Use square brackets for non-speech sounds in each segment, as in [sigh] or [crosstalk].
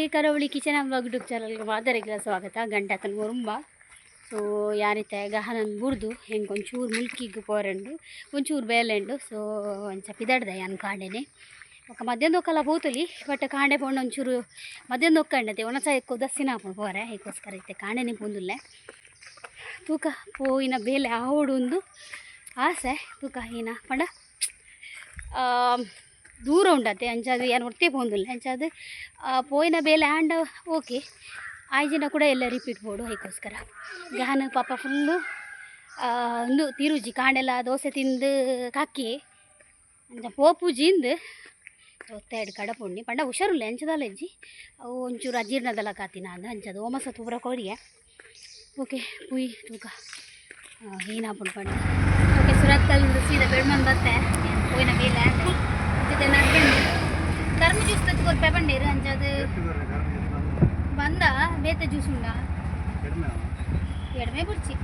ಕರಾವಳಿ ಕಿಚನ್ ಬಗ್ಡುಕ್ ಚಾನಲ್ಗೆ ಮಾದರಿಗಳ ಸ್ವಾಗತ ಗಂಟೆ ಆತನ ಮುರುಂಬ ಸೊ ಯಾನಿತ್ತೆ ಗಹನನ್ ಬುರ್ದು ಹೆಂಗೆ ಒಂಚೂರು ಮುಲ್ಕಿಗೆ ಪೋರಂಡು ಒಂಚೂರು ಬೇಲೆಂಡು ಸೊ ಒಂಚ ಪಿದಾಡ್ದೆ ಯಾನ್ ಕಾಂಡೆನೆ ఒక మధ్యాహ్నం ఒక్కల పోతులి బట్ కాండే పోండి ಒಂಚೂರು ಮಧ್ಯಾಹ್ನ ಒಕ್ಕಂಡತೆ ಒಣಸ ఎక్కువ ದಸ್ಸಿನ ಹಾಕೊಂಡು ಪೋರೆ ಇದಕ್ಕೋಸ್ಕರ ಐತೆ ಕಾಂಡೆನೆ ಪೊಂದುಲ್ಲೆ ತೂಕ ಪೋಯಿನ ಬೇಲೆ ಆವಡು ಒಂದು ಆಸೆ ತೂಕ ಏನ ಪಂಡ ಆ, ದೂರ ಉಂಡತೆ ಅಂಚಾದು ಏನು ಒಟ್ಟೆ ಪೋಂದಿಲ್ಲ. ಅಂಚಾದು ಪೋಯಿನ ಬೇಲೆ ಆ್ಯಂಡ್ ಓಕೆ, ಆಯ್ಜಿನ ಕೂಡ ಎಲ್ಲ ರಿಪೀಟ್ ಬೋಡು ಅದಕ್ಕೋಸ್ಕರ ಗಹನ ಪಾಪ ಫುಲ್ಲು ಒಂದು ತಿರುಜಿ, ಕಾಂಡೆಲ್ಲ ದೋಸೆ ತಿಂದು ಕಾಕಿ ಅಂಚ ಪೋಪುಜಿಂದು ಒತ್ತಾಯ್ಡು ಪುಣ್ಣಿ ಪಂಡ ಹುಷಾರುಲ್ಲ ಎಂಚದಲ್ಲ ಅಜ್ಜಿ. ಅವು ಒಂಚೂರು ಅಜೀರ್ಣದಲ್ಲ ಕಾತಿನ ಅಂದ ಅಂಚದು ಓಮಸ ತೂಬ್ರ ಕೊರಿಯ ಓಕೆ, ಪುಯ್, ತೂಕ. ಏನಾಪುಂಡು ಪಂಡ. ಓಕೆ, ಸುರತ್ಕಲ್ಲಿಂದ ಸೀದಾ ಬೆಳ್ಮನ್ ಬತ್ತೆ ಪೋಯಿನ ಬೇಲೆ ಜೊತೆ ನಡ್ಕೊಂಡು ಕರ್ಮ ಜ್ಯೂಸ್ ತೆಗೆದು ಪೆಪಂಡೇರು ಅಂಚದು ಬಂದ ಬೇತೆ ಜ್ಯೂಸ್ ಉಂಡ ಎಡಮೆ ಬುಡ್ಚಿ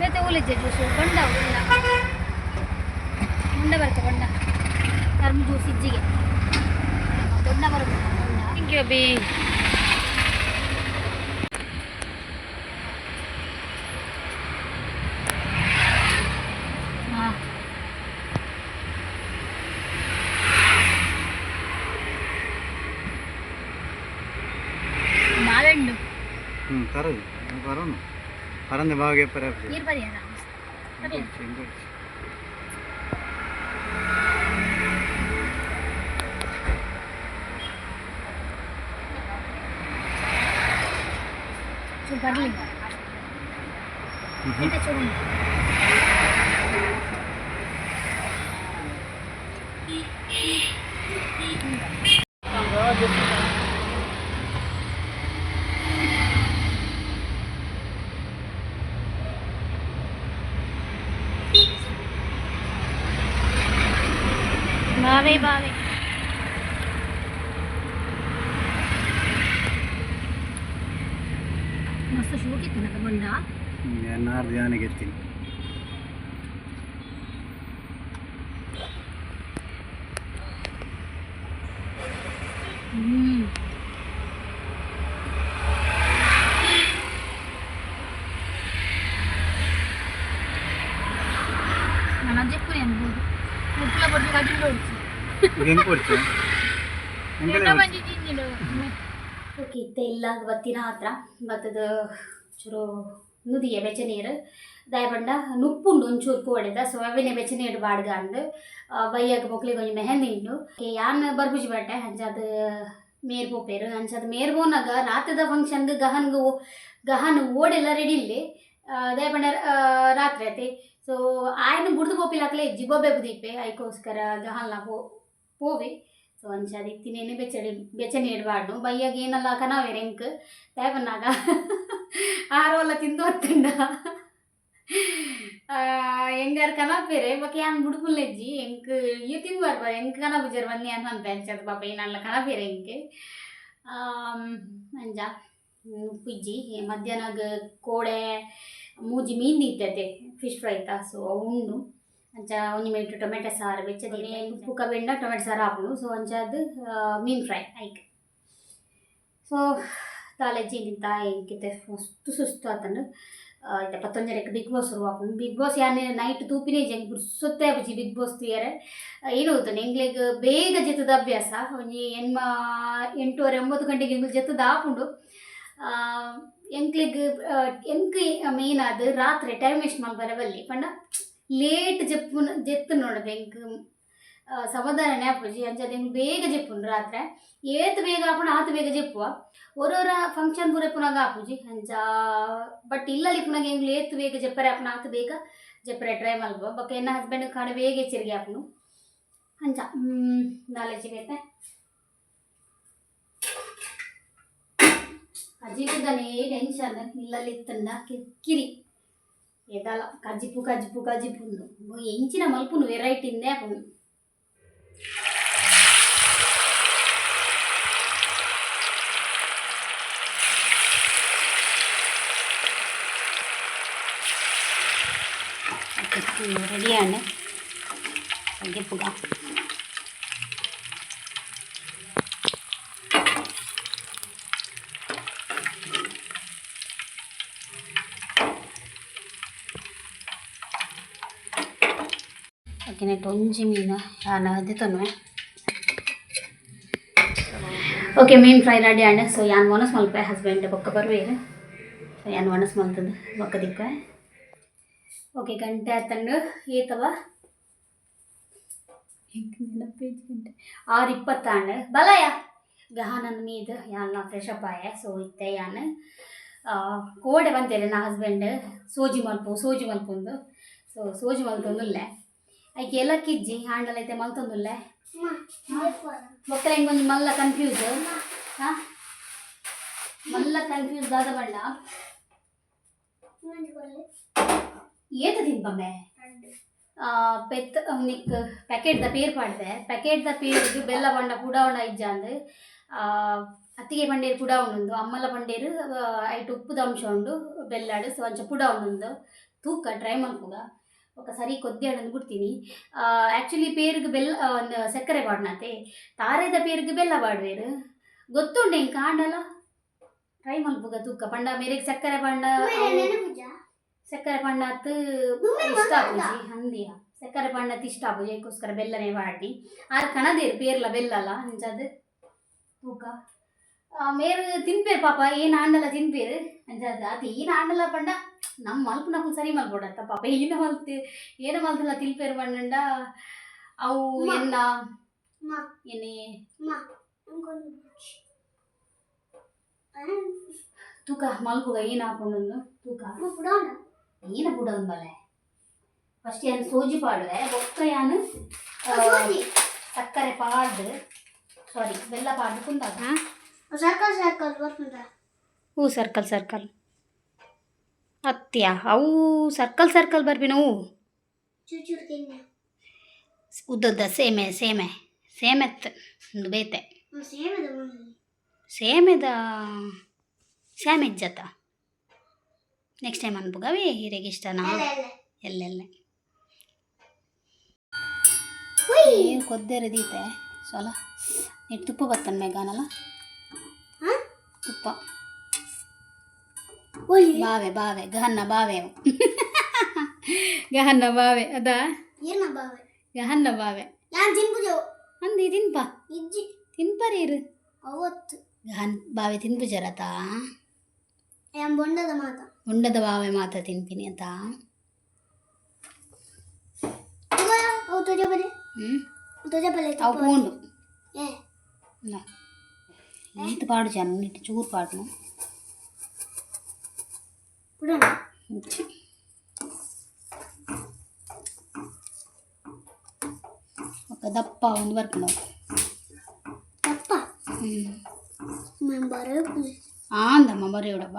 ಬೇತೆ ಓಲಿಜ್ಜೆ ಜ್ಯೂಸು ಬಂಡ ಉಂಡ ಉಂಡ ಬರ್ತೆ ಬಂಡ ಕರ್ಮ ಜ್ಯೂಸ್ ಇಜ್ಜಿಗೆ ದೊಡ್ಡ ಬರುತ್ತೆ ಉಂಡ thank you B Harande bage pravde. Nir pari hana. Pari. Chul parli. Mhm. Eta chulun. ಬಾವೆ ಬಾವೆ ಮಸ್ತ್ ಶೋಕಿತ್ತು ನಕ ಬಂಡ ಎನ್ನಾರು ಧ್ಯಾನಿಗೆ ಎತ್ತೀನಿ ಹೆಂಗೆ ಕೊಡ್ತೀಯ ಓಕೆ ಇತ್ತೆಲ್ಲ ಬತ್ತಿನ ಹತ್ರ. ಬತ್ತದ ಚೂರು ನುದಿಯ ಬೆಚ್ಚನೀರು ದಯಪಂಡ ನುಪ್ಪುಂಡು ಒಂಚೂರು ಕೂಡಿದ ಸೊ ಅವಿನ ಬೆಚ್ಚನೀರು ಬಾಡ್ಗ ಅಂದು. ಬೈಯಾಗ ಮಕ್ಳಿಗೆ ಒಂಜಿ ಮೆಹಂದಿ ಇಂಡು ಯಾನ್ ಬರ್ಬುಜಿ ಬಟ್ಟೆ ಅಂಚಾದ ಮೇರ್ ಪೋಪೇರು ಅಂಚಾದ ಮೇರ್ ಬೋನಾಗ ರಾತ್ರಿದ ಫಂಕ್ಷನ್ಗೆ ಗಹನ್ಗೆ ಗಹನ್ ಓಡೆಲ್ಲ ರೆಡಿ ಇಲ್ಲಿ. ದಯಪಂಡ ರಾತ್ರಿ ಐತಿ ಸೊ ಆಯ್ನ ಬುಡ್ದು ಪೋಪಿಲಾಕ್ಲೆ ಜಿಬ್ಬೊಬ್ಬೆ ಬುದೀಪೆ ಅದಕ್ಕೋಸ್ಕರ ಗಹನ್ಲ ಪೋ ಪೋವೆ. ಸೊ ಅಂಚಾದ ಇತ್ತಿನೇನು ಬೆಚ್ಚಡಿ, ಬೆಚ್ಚನೆ ಇಡಬಾರ್ದು. ಬೈಯಾಗ ಏನಲ್ಲ ಕನಾವೆ ರೆಂಕ್. ದಯಪನ್ನಾಗ [laughs] ಆರೋಲ್ಲ ತಿಂದು ಹೊತ್ತಂಡ ಹೆಂಗಾರ ಕನಾಪೇರೆ ಬಕ್ಕೆ ಯಾನ್ ಬುಡ್ಪುಲ್ಲೆಜ್ಜಿ ಎಂಕ್ ಇವು ಹೆಂಗ್ ಎಂಕ್ ಕನಬುಜರ್ ಬನ್ನಿ ಅಂತ ಅಂತ ಅಂಚದ ಪಾಪ, ಏನಲ್ಲ ಕನಪೇರೆ ಎಂಕ್ ಅಂಜ ಉಪ್ಪಿಜ್ಜಿ ಮಧ್ಯಾಹ್ನಗ ಕೋಡೆ, ಮೂಜಿ ಮೀನ್ ಇತ್ತೈತೆ ಫಿಶ್ ಫ್ರೈ ತಾ. ಸೊ ಉಂಡು. ಅಂಚ ಒಂಜಿ ಮಿನಿಟ್ ಟೊಮೆಟೊ ಸಾರು ಬೆಚ್ಚದಿನಿ ಉಪ್ಪು ಬೆಣ್ಣ ಟೊಮೆಟೊ ಸಾರು ಹಾಪುಂಡು ಸೊ ಅಂಚಾದ್ ಮೀನ್ ಫ್ರೈ ಐಕ್ ಸೊ ತಾಲೆಜ್ಜಿ ನಿಂತ ಎಂಕಿತೆ ಮಸ್ತ್ ಸುಸ್ತು ಆತಂಡು. ಇತ್ತೆ ಪತ್ತೊಂಜರಕ್ಕೆ ಬಿಗ್ ಬಾಸ್ ಶುರು ಆಪುಂಡು. ಬಿಗ್ ಬಾಸ್ ಯಾನೆ ನೈಟ್ ತೂಪಿನೇ ಜಂಗ್ ಬುರ್ಸೊತ್ತೆ ಆಪುಜಿ ಬಿಗ್ ಬಾಸ್ ತುಯರೆ. ಏನು ಹೋಗ್ತಾನೆ ಎಂಗ್ಲಿಗ್ ಬೇಗ ಜತದ ಅಭ್ಯಾಸ. ಒಂಜಿ ಎನ್ಮ ಎಂಟೂವರೆ ಒಂಬತ್ತು ಗಂಟೆಗೆ ಎಂಗ್ಲು ಜತದ ಆಪುಂಡು. ಎಂಕ್ಲೆಗ್ ಎಂಕ್ ಮೇನ್ ಅದು ರಾತ್ರಿ ಟೈಮ್ ವೇಸ್ಟ್ ಮಲ್ಪರೆ ಬಲ್ಲಿ ಪಂಡ ಲೇಟ್ ಜಪ್ಪು ಜೆತ್ತು ನೋಡದು ಎಂಕ್ ಸಮಾಧಾನ ನೆನಪುಜಿ ಅಂಚದ ಎಂಕ್ ಬೇಗ ಜೆಪ್ಪುಂಡು ರಾತ್ರಿ. ಏತ್ ಬೇಗ ಆಪುಂಡು ಆತು ಬೇಗ ಜೆಪ್ಪುವ. ಓರೋರ ಫಂಕ್ಷನ್ ಪೂರ ಪುನಗ ಆಪುಜಿ ಅಂಚ ಬಟ್ ಇಲ್ಲಲ್ಲಿ ಪುನಗ ಎಂಗ್ಲು ಲೇತ್ ಬೇಗ ಜಪ್ಪರೆ ಆಪುನ ಆತು ಬೇಗ ಜಪ್ಪರೆ ಟ್ರೈ ಮಾಡ್ಬೋ ಬಕ್ಕ ಎನ್ನ ಹಸ್ಬೆಂಡ್ ಕಾಣ ಬೇಗ ಎಚ್ಚರಿಗೆ ಆಪುನು ಅಂಚ ನಾಲೆಜಿ ಬೇತೆ. ಅಜಿಗದಲ್ಲಿ ಟೆನ್ಷನ್ ಇಲ್ಲಲ್ಲಿ ಇತ್ತಂಡ ಕಿರಿಕಿರಿ. ఎదల కజిపు కజిపు కజిపు నువ్వు ఎంచిన మలుపు నువ్వు వెరైటీ అప్పుడు రెడీ అండి కజిపుగా. ಅಕ್ಕಿನೆಟ್ಟು ಒಂಜಿ ಮೀನು ಯಾನ ಅದಿತ್ತೊನ್ವೆ ಓಕೆ ಮೀನು ಫ್ರೈ ರೆಡಿ ಆಂಡ್ ಸೊ ಯಾನ್ ಮನಸ್ ಮಲ್ಪೆ ಹಸ್ಬೆಂಡ್ ಬೊಕ್ಕ ಬರ್ಬೇರು ಸೊ ಯಾನ್ ಮನಸ್ ಮಲ್ತದ್ದು ಬೊಕ್ಕ ದಿಕ್ಕ ಓಕೆ ಗಂಟೆ ಆತಂಡು. ಏತವ? ಗಂಟೆ. ಆರು ಇಪ್ಪತ್ತಾಂಡ್ ಬಲಯ. ಗಹಾನನ್ ಮೀದ ಯಾನ್ ಫ್ರೆಶ್ ಅಪ್ ಆಯ. ಸೊ ಇತ್ತೆ ಯಾನ್ ಕೋಡೆ ಬಂತೇನೆ ನಾ ಹಸ್ಬೆಂಡ್ ಸೋಜಿ ಮಲ್ಪು, ಸೋಜಿ ಮಲ್ಪುಂದು. ಸೊ ಸೋಜಿ ಮಲ್ತೊಂದುಲ್ಲೆ. ಐಕೆ ಎಲ್ಲಕ್ಕಿಜ್ಜಿ ಹ್ಯಾಂಡಲ್ ಐತೆ ಮಲ್ತೊಂದುಲ್ಲೆ ಮಕ್ಕಳ ಹೆಂಗೊಂದು ಮಲ್ಲ ಕನ್ಫ್ಯೂಸ್ ಹಾ ಮಲ್ಲ ಕನ್ಫ್ಯೂಸ್ ಆದ ಬಣ್ಣ ಏತ ತಿನ್ಬಮ್ಮೆ ಪೆತ್ ನಿಕ್ ದ ಪೇರ್ ಪಾಡ್ದೆ ದ ಪೇರ್ ಬೆಲ್ಲ ಬಣ್ಣ ಪುಡಾವಣ ಇಜ್ಜಾಂದು ಅತ್ತಿಗೆ ಬಂಡೇರು ಪುಡ ಉಂಡು ಅಮ್ಮಲ ಬಂಡೇರು ಐಟು ಉಪ್ಪುದ ಅಂಶ ಉಂಡು ಬೆಲ್ಲಾಡು ಸೊ ಅಂಚ ಪುಡ ಉಂಡು ತೂಕ ಟ್ರೈ ಮಲ್ಪುಗ ఒక ಸರಿ ಕೊದ್ದಿಯಾಡನ್ನು ಬಿಡ್ತೀನಿ ಆ್ಯಕ್ಚುಲಿ ಪೇರಿಗೆ ಬೆಲ್ಲ ಆ, ಒಂದು ಸಕ್ಕರೆ ಬಾಡ್ನತೆ ತಾರೆದ ಪೇರಿಗೆ ಬೆಲ್ಲ ಬಾಡ್ವೇರು ಗೊತ್ತುಂಡೆ ಹಿಂಗೆ ಕಾಂಡಲ್ಲ ಟ್ರೈ ಮಲ್ಪುಗ ತೂಕ ಪಂಡ ಮೇರೆಗೆ ಸಕ್ಕರೆ ಪಂಡ ಸಕ್ಕರೆ ಪಂಡತ್ ಇಷ್ಟ ಆಪುಜಿ ಹಂದಿಯ ಸಕ್ಕರೆ ಪಂಡತ್ ಇಷ್ಟ ಆಪುಜಿ ಅದಕ್ಕೋಸ್ಕರ ಬೆಲ್ಲನೇ ಬಾಡಿ ಆರು ಕಣದೇರು ಪೇರ್ಲ ಬೆಲ್ಲಲ್ಲ ಅಂಚದು ತೂಕ ಆ, ಮೇರು ತಿನ್ಪೇರು ಪಾಪ ಏನು ಆಂಡಲ ತಿನ್ಪೇರು ಅಂಚದು ಅದು ಏನು ಆಂಡಲ ಪಂಡ ನಮ್ಮ ಮಲ್ಪು ನಮ್ಗೆ ಸರಿ ಮಲ್ಬೋಡತ್ತ ಪಾಪ ಏನ ಮಲ್ತಿ ಏನ ಮಲ್ತಲ್ಲ ತಿಲ್ಪೇರು ಪಂಡ ಅವು ಎನ್ನ ಏನೇ ತೂಕ ಮಲ್ಪುಗ ಏನು ಹಾಕೊಂಡು ತೂಕ ಏನ ಬುಡ ಉಂಬಲೆ ಫಸ್ಟ್ ಏನು ಸೋಜಿ ಪಾಡುವೆ ಬೊಕ್ಕ ಯಾನು ಆ, ಸಕ್ಕರೆ ಪಾಡ್ದು ಸಾರಿ ಬೆಲ್ಲ ಪಾಡ್ದು ಕುಂದಾಗ ಸರ್ಕಲ್ ಸರ್ಕಲ್ ಬರ್ಕೊಂಡ್ರ ಹೂ ಸರ್ಕಲ್ ಸರ್ಕಲ್ ಹತ್ಯ ಅವು ಸರ್ಕಲ್ ಸರ್ಕಲ್ ಬರ್ಬಿ ನಾವು. ಉದ್ದದ ಸೇಮೆ ಸೇಮೆ. ಸೇಮೆತ್ ಒಂದು ಬೇತೆ. ಸೇಮ್ ಅದು ಜತ ಸೇಮೆದ ಸ್ಯಾಮೆಜ್ಜತ ನೆಕ್ಸ್ಟ್ ಟೈಮ್ ಅನ್ಬೋಗವಿ ಹೀರೆಗೆ ಇಷ್ಟ ನಾವು ಎಲ್ಲೆಲ್ಲ. ಕೊದ್ದೆರದೀತೆ ಸೊಲ. ನೀನು ತುಪ್ಪ ಬರ್ತಾನೆ ಮೇಘಾನಲ್ಲ ಹಾ? ತುಪ್ಪ. ಬಾವೆ ಬಾವೆ ಗಹನ್ನ ಬಾವೆ ಅವು ಗಹನ್ನ ಬಾವೆ ಅದಾ ಏನ ಬಾವೆ ಗಹನ್ನ ಬಾವೆ ನಾನು ತಿನ್ಬುದು ಅಂದಿ ತಿನ್ಪ ಇಜ್ಜಿ ತಿನ್ಪರೀರು ಅವತ್ತು ಗಹನ್ ಬಾವೆ ತಿನ್ಪು ಜರತಾ ಏನ್ ಬೊಂಡದ ಮಾತ ಉಂಡದ ಬಾವೆ ಮಾತ್ರ ತಿನ್ಪಿನಿ ಅಂತ ಅವು ತುಜ ಬಲೆ ಹ್ಞೂ ತುಜ ಬಲೆ ಅವು ಪೂಂಡು ಏ ಇಲ್ಲ ಈತು ಪಾಡು ಜನ ಇಟ್ಟು ಚೂರು ಪಾಡ್ನು ಬಿಡೋಣ ಮುಚ್ಚಿ ఒక ದಪ್ಪ ಒಂದು ಬರ್ಕೊಂಡು ಅಪ್ಪ ಹ್ಞೂ ನಾನು ಬರೋ ಆಂದಮ್ಮ ಬರೆಯೋಡವ್ವ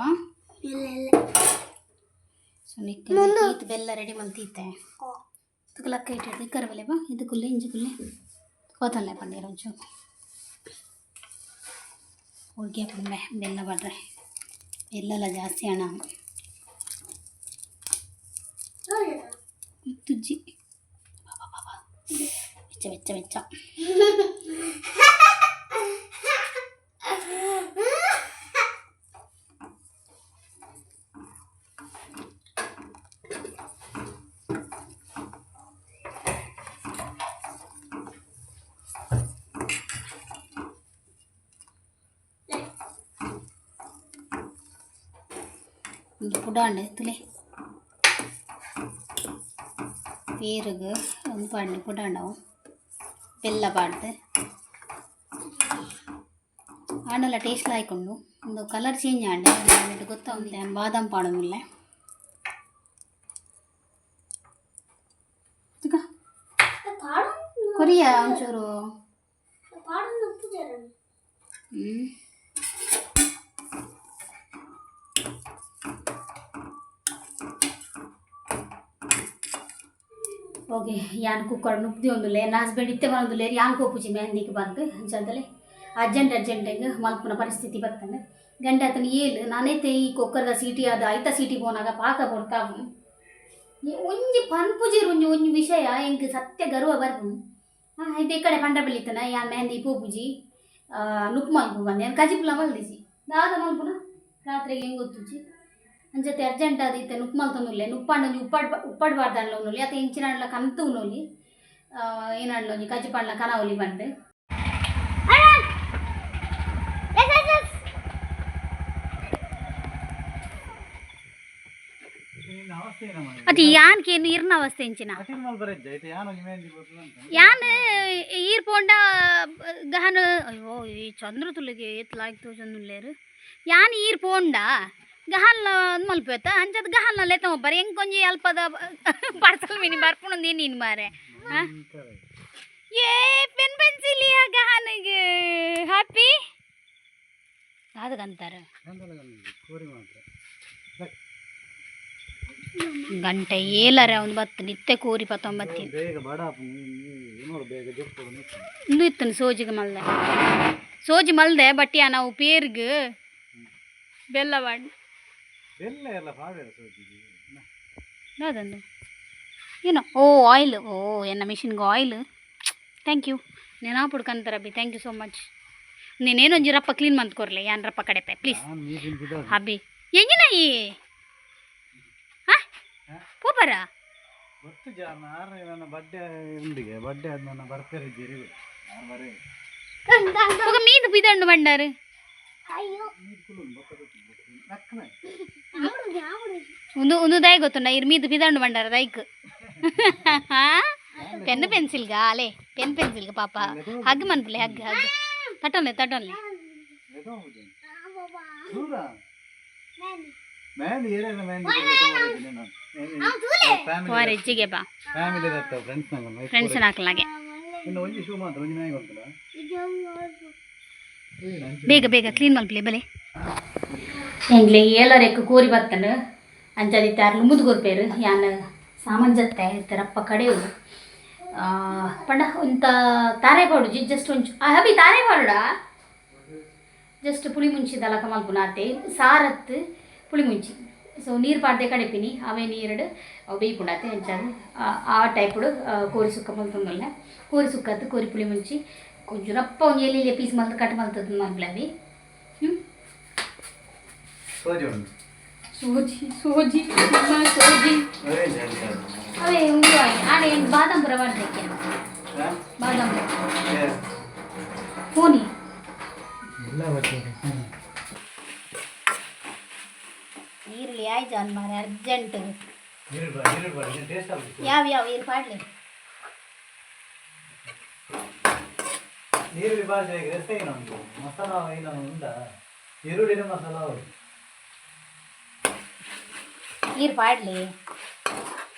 ಇಲ್ಲ ಇಲ್ಲ ಸೊ ನಿಕ್ಕ ಈತು ಬೆಲ್ಲ ರೆಡಿ ಮಲ್ತೀತೆ ಇದಕ್ಕೆ ಲಕ್ಕ ಇಟ್ಟಿರ್ತೀವಿ ಕರಬೇಲೆ ಬಾ ಇದು ಕುಲ್ಲೆ ಇಂಜಿ ಕುಲ್ಲೆ ಕೋತಲ್ಲೇ ಪಂಡೀರ ಒಂಚೂರು ಹೋಳಿಗೆ ಹಾಕೊಂಡೆ ಬೆಲ್ಲ ಬಡ್ರೆ ಬೆಲ್ಲೆಲ್ಲ ಜಾಸ್ತಿ ಹಣ തുജ്ജി വെച്ച വെച്ച വെച്ച ഇടാണ്ട് ഇതിലേ ಪೇರುಗು ಒಂದು ಪಾಡ್ನೆ ಪುಡಾಂಡವು ಬೆಲ್ಲ ಪಾಡ್ದು ಆಂಡಲ ಟೇಸ್ಟ್ ಆಯ್ಕೊಂಡು ಒಂದು ಕಲರ್ ಚೇಂಜ್ ಆಂಡೆ ಅದು ಗೊತ್ತಾಗುತ್ತೆ ಬಾದಾಮ್ ಪಾಡೋದಿಲ್ಲ ಕೊರಿಯ ಒಂಚೂರು ಪಾಡನ್ನು ಪೂಜಾರ ಹ್ಞೂ ಓಕೆ ಯಾನ್ ಕುಕ್ಕರ್ ಒಂದು ಲೇರ್ ಹಸ್ಬೆಂಡ್ ಇತ್ತೆ ಬರೋದುಲೆ ಯಾನ್ ಪೂಜೆ ಮೆಹಂದಿಗೆ ಬಂದು ಅಂಚಂದಲೆ ಅರ್ಜೆಂಟ್ ಅರ್ಜೆಂಟಿಗೆ ಮಲ್ಪನ ಪರಿಸ್ಥಿತಿ ಬರ್ತಂಗೆ ಗಂಟೆ ಆತನ ನಾನೇ ತೇ ಈ ಕುಕ್ಕರ್ದ ಸೀಟಿ ಅದು ಐತ ಸೀಟಿ ಬೋನಾಗ, ಪಾಕ ಕೊಡ್ತಾವು ಒಂಜಿ ಪನ್ ಪೂಜೆ ಒಂಜಿ ಒಂಜಿ ವಿಷಯ, ಹೆಂಗೆ ಸತ್ಯ ಗರ್ವ ಬರ್ಪು ಐತೆ ಈ ಕಡೆ ಪಂಡ ಬೆಳಿತನ, ಯಾನ್ ಮೆಹಂದಿ ಪೂಜಿ ನುಪ್ಪು ಮಲ್ಪು ಬಂದೆ ಕಜಿಪ್ಲ ಮಲ್ದಿಸಿ ದಾದ ಮಲ್ಪುನ? ರಾತ್ರಿಗೆ ಹೆಂಗೆ ಗೊತ್ತುಜಿ ಅಂಜತೆ ಅರ್ಜೆಂಟ್ ಆದಿತ್ತೆ ನುಪ್ಪು ಮಲ್ತೊಂದುಲ್ಲೆ ನುಪ್ಪಂಡು ಉಪ್ಪಾಡ್ ಉಪ್ಪಾಡ್ಬಾರ್ದು ಅನ್ಲ ಉನ್ನೊಲಿ ಅತ ಇಂಚಿನ ಕಂತು ಉನ್ನೊಲಿ ಏನಾಡ್ಲು ಒಂಜಿ ಕಜ್ಜಿ ಪಂಡ್ಲ ಕನವಲಿ ಬಂಡು ಅವಸ್ಥೆ ಏನಮ್ಮ ಅದು ಯಾನ್ಕೆ ನೀರಿನ ಅವಸ್ಥೆ ಇಂಚಿನ ಕಠಿಣ ಮಲ್ ಬರಜ್ಜ ಐತೆ ಯಾನು ನಿಮೇಂದಿ ಗೊತ್ತು ಅಂತ ಯಾನ್ ಈರ್ ಪೋಂಡ ಗಹನ ಅಯ್ಯೋ ಈ ಚಂದ್ರ ತುಲಿಗೆ ಎತ್ಲಾಯ್ತು ಚಂದ್ರಲೇರು ಯಾನ್ ಈರ್ ಪೋಂಡ ಗಹಲ್ನ ಮಲ್ಪೇತ ಅಂಚದ ಗಹಲ್ನ ಲೆತ್ತ ಒಬ್ಬರು ಹೆಂಗ್ ಕೊಂಜಿ ಅಲ್ಪದ? ಪಾರ್ಸಲ್ ಮಿನಿ ಬರ್ಪುಣಂದು ನೀನು ಮಾರೆ. ಏ ಪೆನ್ ಪೆನ್ಸಿಲಿಯ ಗಹನಿಗೆ? ಹ್ಯಾಪಿ ಅದಕ್ಕಂತಾರೆ ಗಂಟೆ ಏಲರ ಅವ್ನು ಬತ್ತು ನಿತ್ಯ ಕೋರಿ ಪತ್ತೊಂಬತ್ತಿ. ಇಂದು ಇತ್ತನು ಸೋಜಿಗೆ ಮಲ್ದೆ. ಸೋಜಿ ಮಲ್ದೆ ಬಟ್ ನಾವು ಪೇರ್ಗ್. ಬೆಲ್ಲ ಮಾಡಿ ಎಲ್ಲ ಎಲ್ಲ ಏನೋ ಓ ಆಯಿಲ್ ಓ ಎನ್ನ ಮಿಷಿನ್ಗೆ ಆಯಿಲ್ ಥ್ಯಾಂಕ್ ಯು ನೆನಪು ಕಂತರ ಬಿ ಥ್ಯಾಂಕ್ ಯು ಸೋ ಮಚ್ ನೀನೇನೋ ರಪ್ಪ ಕ್ಲೀನ್ ಮಾಡ್ಕೊರ್ಲಿ ಯಾನ್ ರಪ್ಪ ಕಡೆಪೆ ಪ್ಲೀಸ್ ಅಬ್ಬಿ ನೀರಿನ ಈ ಹಾ? ಪೂಪರ? ಗೊತ್ತು ನನ್ನ ಬಡ್ಡೆ ಉಂಡಿಗೆ ಬಡ್ಡೆ ಆದ ನನ್ನ ಬರ್ತಾರೆ ಜರಿ ನಾನು ಬರೇ. ఒక ಉಂದು ಉಂದು ದಾಯ್ ಗೊತ್ತುಂಡ ಇರ್ ಮೀದು ಬಿದಂಡು ಬಂಡಾರ ದೈಕ್ ಪೆನ್ ಪೆನ್ಸಿಲ್ಗ ಅಲೆ ಪೆನ್ ಪೆನ್ಸಿಲ್ಗ ಪಾಪ. ಹಗ್ ಮನ್ಬಿಲೆ ಹಗ್ ಹಗ್. ತಟೋನ್ಲೆ ತಟೋನ್ಲೆ. ಹೆಚ್ಚಿಗೆ ಬಾ. ಫ್ರೆಂಡ್ಸ್ ಹಾಕ್ಲಾಗೆ ಬೇಗ ಬೇಗ ಕ್ಲೀನ್ ಮಲ್ಪಲೆ ಬಲೆ. ಎಂಗ್ಲೆ ಏಲರೆಕ್ ಕೋರಿ ಬರ್ತಾನೆ ಅಂಜಾದಿ ತಾರು ಮುದ್ದು ಯಾನ ಸಾಮಾನ್ ಜತ್ತೆ ತೆರಪ್ಪ ಕಡೆಯು ಪಂಡ ತಾರೆ ಪಾಡು ಜಸ್ಟ್ ಒಂಚು. ಹಬಿ, ತಾರೆ ಬಾಡ ಜಸ್ಟ್ ಪುಳಿ ಮುಂಚಿ ಕಮಲ್ಪುನಾತೆ ಸಾರತ್ತು ಸಾರತ್ ಪುಳಿ ಮುಂಚಿ. ಸೊ ನೀರು ಪಾಡ್ದೆ ಕಡೆಪಿನಿ, ಅವೇ ನೀರಡು ಬೇಯ್ಪುಂಡಾತೆ ಎಂಚಾದು ಆ ಟೈಪುಡು ಕೋರಿ ಸುಕ್ಕ ಮಲ್ತಂಗಲ್ಲ ಕೋರಿ ಸುಕ್ಕತ್ತು ಕೋರಿ ಪುಳಿ ಮುಂಚಿ. కొంచెం రప్ప ఎల్లి పీస్ మళ్ళీ కట్ట మలుతుంది మనకి అవి ಸೋಜಿ ಉಂಟು సోజీ సోజీ అమ్మా సోజీ orange ಹೇಳ್ತಾರೆ. అవే ఉంది ఆడే బాదం బుర్ర పడ్డాయి ಹಾ? బాదం ಏ, పోనీ ಇಲ್ಲ ಬರ್ತದೆ. ಹ್ಮ್. ఈరులు యాయ్ జాన్ మరి అర్జెంట్ ನೀರ್ ಭಾಷೆಗೆ ರಸೆ ಏನು ಉಂಟು? ಮಸಾಲ ಏನು ಈರುಳ್ಳಿನ ಮಸಾಲ ಅವರು ನೀರು ಪಾಡ್ಲಿ.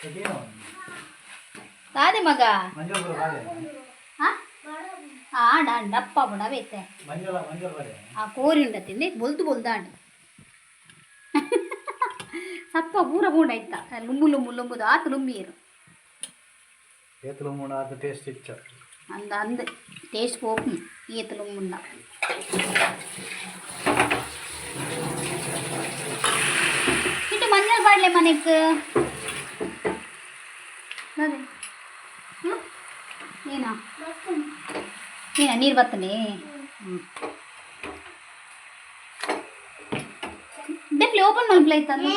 ಅದೇನು ತಾದೆ ಮಗ. ಮಂಜೂರು ಬಾಳೆ ಆಡ ಡಪ್ಪ ಬುಡ ಬೇತೆ ಮಂಜೂರ ಮಂಜೂರು ಬಾಳೆ ಆ ಕೋರಿ ಉಂಡ ತಿಂಡಿ ಬೊಲ್ದು ಬೊಲ್ದು ಸಪ್ಪ ಪೂರ ಬೂಂಡ ಇತ್ತ. ಲುಂಬು ಲುಂಬು ಲುಂಬುದು ಆತು ಲುಂಬಿರು ಏತು ಲುಂಬುಣ ಆತು ಟೇಸ್ಟ್ ಇಚ್ಚ. అంద అంద టేస్ట్ పోపు ఈతలు ఉండ ఇటు మంజల్ పడలే మనకు అదే నేనా నేనా నీరు బత్తనే డెఫ్లీ ఓపెన్ మలుపులు అవుతాను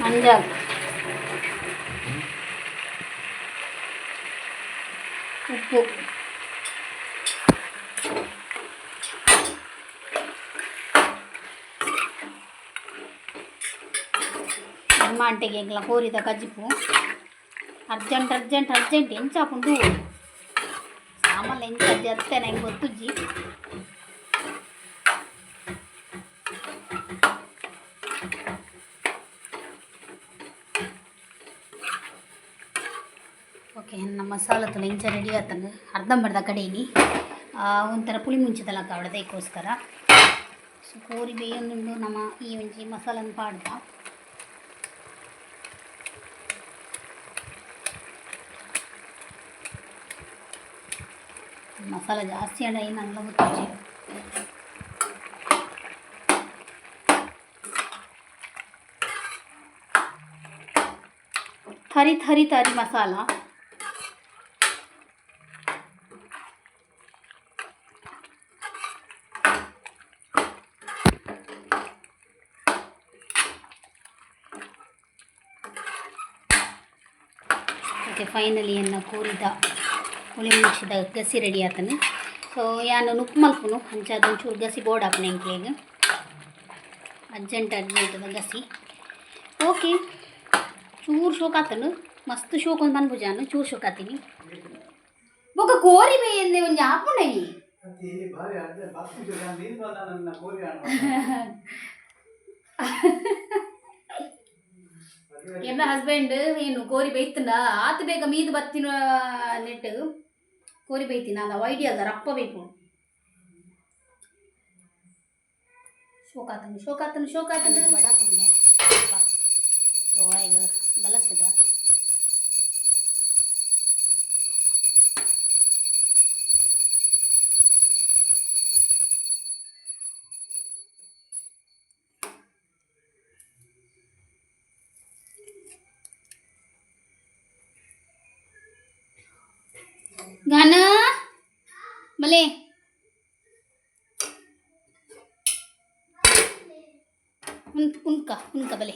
మంజల్ ఉప్పు ಅಮ್ಮ ಅಂಟೆಗೆ ಎಂಗ್ಲ ಕೋರಿದ ಕಜ್ಜಿಪು ಅರ್ಜೆಂಟ್ ಅರ್ಜೆಂಟ್ ಅರ್ಜೆಂಟ್ ಎಂಚಾಪುಂಡು ಸಾಮಾನ್ಯ ಎಂಚ ಜತ್ತೆ ನಂಗೆ ಗೊತ್ತುಜ್ಜಿ ಓಕೆ ನಮ್ಮ ಮಸಾಲತ್ತು ಇಂಚ ರೆಡಿ ಆತಂಗ ಅರ್ಧಂಬರ್ಧ ಕಡೆಯಿನಿ ಒಂಥರ ಪುಳಿ ಮುಂಚಿದಲ್ಲ ಅವಳದಕ್ಕೋಸ್ಕರ ಸೊ ಕೋರಿ ಬೇಯೊಂದುಂಡು ನಮ್ಮ ಈ ಒಂಜಿ ಮಸಾಲನ್ನು ಪಾಡ್ದ ಮಸಾಲ ಜಾಸ್ತಿ ಅಡ ಏನು ಅಲ್ಲ ಗೊತ್ತಿಲ್ಲ ಥರಿ ಥರಿ ಥರಿ ಮಸಾಲ ಓಕೆ ಫೈನಲಿ ಎನ್ನ ಕೋರಿದ ಹುಳಿ ಮುಗಿಸಿದ ಗಸಿ ರೆಡಿ ಆತನು. ಸೊ ಯಾನು ನುಪ್ಪು ಮಲ್ಪುನು ಅಂಚಾದ ಒಂಚೂರು ಗಸಿ ಬೋರ್ಡ್ ಹಾಪನೆ ಎಂಕ್ಲೆಗೆ ಅರ್ಜೆಂಟ್ ಅರ್ಜೆಂಟದ ಗಸಿ. ಓಕೆ ಚೂರು ಶೋಕ್ ಆತನು. ಮಸ್ತ್ ಶೋಕ್ ಒಂದು ಬಂದ್ಬುಜಾನು ಚೂರು ಶೋಕ್ ಆತೀನಿ. ಬೊಕ ಕೋರಿ ಬೇಯಂದೆ ಒಂದು ಹಾಪುಣೈ ಅತಿ ಭಾರಿ ಎನ್ನ ಹಸ್ಬೆಂಡ್ ಏನು ಕೋರಿ ಬೈತಂಡ? ಆತ ಬೇಗ ಮೀದು ಬತ್ತಿನ ನೆಟ್ಟು. ಕೋರಿ ಬೈತೀನಿ ಅದು ಐಡಿಯಾ ಅದ ರಪ್ಪ ಬೇಕು. ಶೋಕಾತನು ಶೋಕಾತನು ಶೋಕಾತನು. ಬಡ ಪುಣ್ಯ ಸೊ ಈಗ ಬಲಸಗ భలే ఉన్క ఉన్క భలే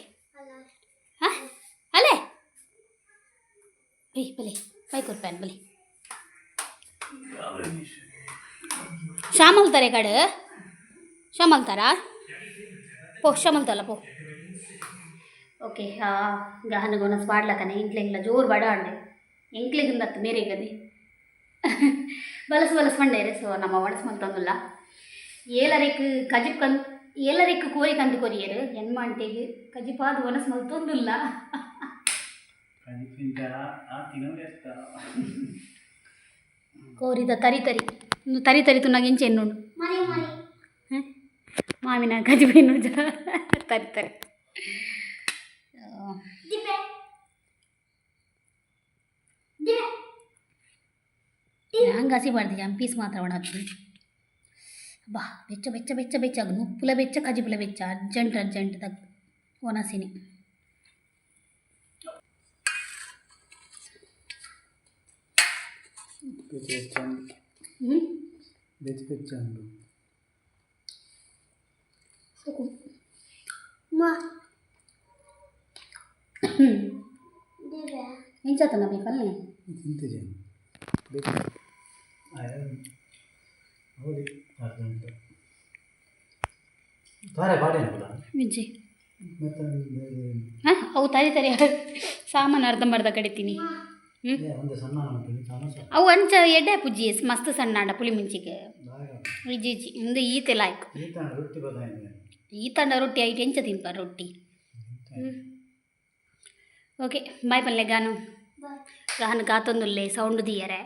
అలే. భలే పైకి ఉరిపాను భలే శ్యామల్తారే కాడు. శ్యామల్తారా పో శ్యామల్తాల పో. ఓకే ಗಹನಗೋನ ಸ್ಪಾಡ್ಲಕ್ಕನೆ ಇಂಕ್ಲೆಗಿಲ್ಲ ಜೋರು ಬಡ ಅಂಡೆ ಎಂಕ್ಲೆಗಿಂದ ಮೇರೆ ಗದಿ ಬಲಸು ಬಲಸು ಬಂಡೇರೆ ಸೊ ನಮ್ಮ ಒಣಸ್ ಮಂತೊಂದುಲ್ಲ ಏಲರಿಕ್ ಕಜಿಪ್ ಕನ್ ಏಲರಿಕ್ ಕೋರಿ ಕಂದು ಕೊರಿಯರು ಎನ್ ಮಂಟೆಗೆ ಕಜಿಪಾದ ಒಣಸ್ ಮಲ್ತೊಂದುಲ್ಲ ಕೋರಿದ ತರಿ ತರಿ ತರಿ ತರಿ ತುನ್ನಾಗ ಇಂಚೆ ಎನ್ನುಂಡು ಮರಿ ಮರಿ ಮಾಮಿನ ಮಾವಿನ ಕಜಿಬೇನು ಜ ತರಿ ತರಿ ಹಂಗೆ ಹಸಿಬಾರ್ದು ಜಮ್ ಪೀಸ್ ಮಾತ್ರ ಒಣಗ್ತೀನಿ ಬಾ ಬೆಚ್ಚ ಬೆಚ್ಚ ಬೆಚ್ಚ ಬೆಚ್ಚ ಆಗ ನುಪ್ಪುಲ ಬೆಚ್ಚ ಕಜಿಪುಲ ಬೆಚ್ಚ ಅರ್ಜೆಂಟ್ ಅರ್ಜೆಂಟ್ ತಗ್ ಒಣಸಿನಿ ಬೆಚ್ಚ ಬೆಚ್ಚ ಅಂದು ಹ್ಞೂ ಹಾಂ ಅವು ತರಿ ತರಿ ಸಾಮಾನು ಅರ್ಧಂಬರ್ಧ ಕಡಿತೀನಿ. ಅವು ಅಂಚ ಎಡ್ಡೆ ಪುಜ್ಜಿ ಮಸ್ತ್ ಸಣ್ಣ ಆಂಡ ಪುಳಿ ಮುಂಚಿಗೆ. ಇಜ್ಜಿ ಇಂದು ಈತೆ ಲಾಯ್ಕು. ಈ ರೊಟ್ಟಿ ಐಟಿ ಈ ತಂಡ ರೊಟ್ಟಿ ಐಟು ಎಂಚ ತಿನ್ಪಾರ ರೊಟ್ಟಿ. ಹ್ಞೂ ಓಕೆ ಬಾಯ್ ಪಲ್ಲೆ ಗಾನು ಗಾನು ಕಾತೊಂದುಲ್ಲೆ ಸೌಂಡ್ ದಿಯರೆ.